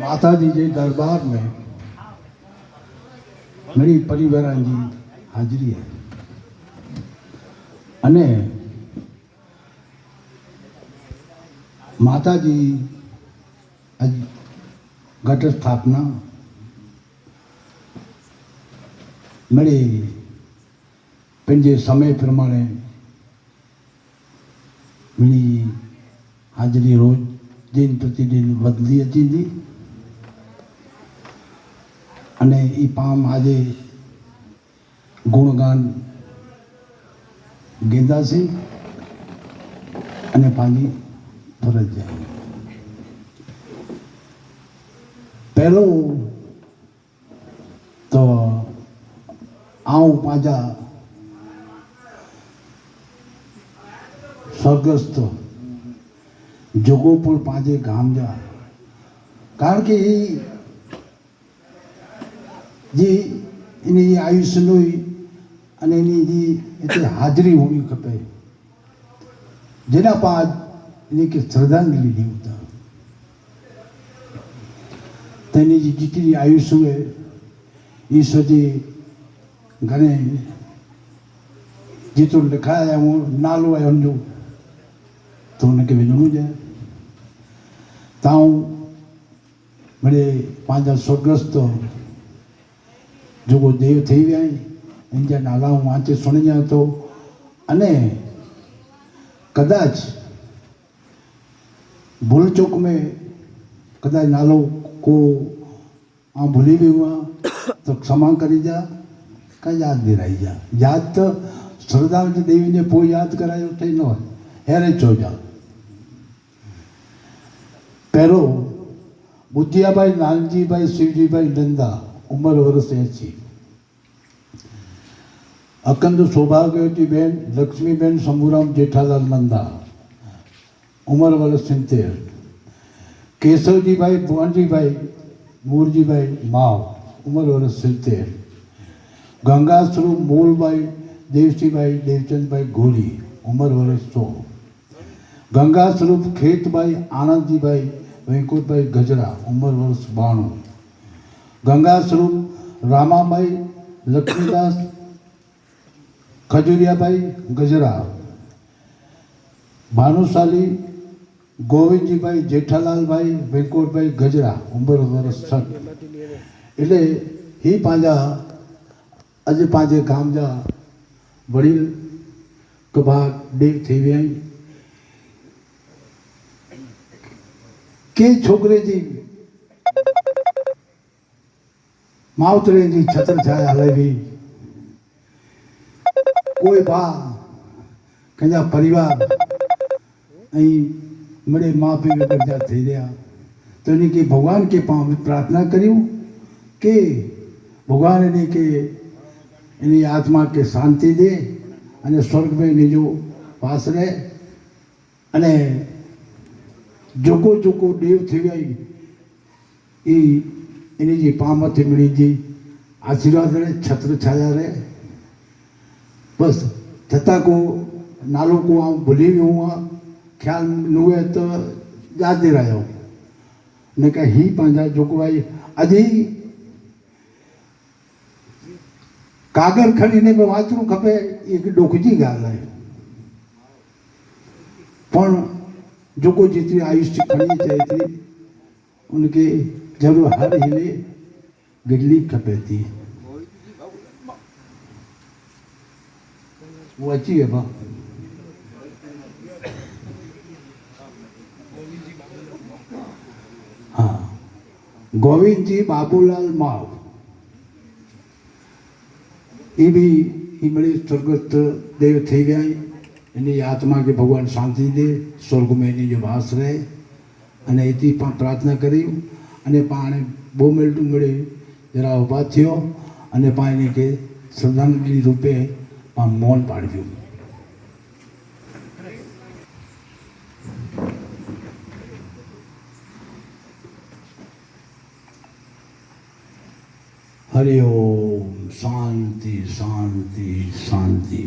माता जी जे दरबार में मेरी પરિવારની હાજરી છે અને માતાજી આજ ઘટ સ્થાપના મળી पंहिंजे समय प्रमाणे मिणी हाज़िरी रोज़ दिन प्रतिदिन बदली अची थी અને એ પામ આજે ગુણગાન ગેંદાસી અને પાંજી ફરજિયાત પહેલું તો આવું પાજા સ્વર્ગસ્થ જોગો પણ પાંજે ગામ જા કારણ કે એ જે એની જે આયુષ્યનો અને એની જે એટલે હાજરી હોવી ખપે. જેના બાદ એની કે શ્રદ્ધાંજલિ દેવતા. તેની જે જેટલી આયુષ્ય હોય ઈશ્વરજી ઘરે જેટલું લખાય હું નાલો આવ્યો સમજો તો ઉनखे विझणो जाए ताऊं मिड़े पंहिंजा स्वर्गस्थ जेको देव थी विया आहिनि हिन जा नाला ऐं आचे सुणिजा थो अने कदाच भुल चुक में कदाच नालो को ऐं भुली वियो आहे त क्षमा करीजा का यादि ॾिराइजा यादि त सरदार जी देवी ने पोइ यादि करायो ठहींदो आहे अहिड़े चोजा पहिरों बुधिया भाई लालजी भाई शिवजी भाई नंदा ઉંમર વર્ષ એંસી અકંદ સૌભાગ્યવતી બેન, લક્ષ્મીબેન, શંભુરામ જેઠાલાલ નંદા. ઉંમર વર્ષ સિત્તેર. કેશવજીભાઈ ભુવનજીભાઈ, મૂરજીભાઈ માવ. ઉંમર વર્ષ સિત્તેર. ગંગા સ્વરૂપ મોલભાઈ, દેવસીભાઈ, દેવચંદભાઈ ગોરી ઉંમર વર્ષ સો. ગંગા સ્વરૂપ ખેતભાઈ આનંદજીભાઈ વૈકુંઠભાઈ ગજરા. ઉંમર વર્ષ બાણું. ગંગાસ્વરૂપ રામાભાઈ લક્ષ્મીદાસ ખજુરિયાભાઈ ગજરા ભાનુશાલી, ગોવિંદજીભાઈ, જેઠાલાલભાઈ વેંકોટભાઈ ગજરા ઉંમર વર્ષ છઠ એટલે એ પાંજા, આજે પાંજે ગામ જા વડીલ કભા ડેવ થઈ વ્યાય કે છોકરે જી માવતરેની છત્રછાયા લેવી કોઈ બા, કયા પરિવાર અહીં મળે મા પીવે બધા થઈ રહ્યા. તો એની કે ભગવાન કે પ્રાર્થના કર્યું કે ભગવાન એને કે એની આત્મા કે શાંતિ દે અને સ્વર્ગમાં નીજો વાસ રહે. અને જોકો જોકો દેવ થઈ ગઈ એ इन पा पाम थिमणी जी। आशीर्वाद रहे, छत्र छाया रहे। बस छता को, नालो को आउं भुली वियो ख़्याल न हुए त तो यादि रहियो हिन करे ही पंहिंजा जेको कागर खड़ी हिन में वाचणो खपे, एक हिकु ॾोख जी ॻाल्हि जो पण आयुष खणी थी ज़रूरु हर हिले गिडली खपे थी वो अची वियो भाउ हा गोविंद जी बाबूलाल माव એ બી એ મળે સ્વર્ગસ્થ દેવ થઈ ગયા એની આત્મા કે ભગવાન શાંતિ દે સ્વર્ગમાં એની જો વાસ રહે અને એથી પણ પ્રાર્થના કરી અને પાણે બહુ મેલટું ગળે જરા ઊભા થયો અને પાણી કે શ્રદ્ધાંજલિ રૂપે આ મૌન પાડ્યું. હરિ ઓમ, શાંતિ શાંતિ શાંતિ.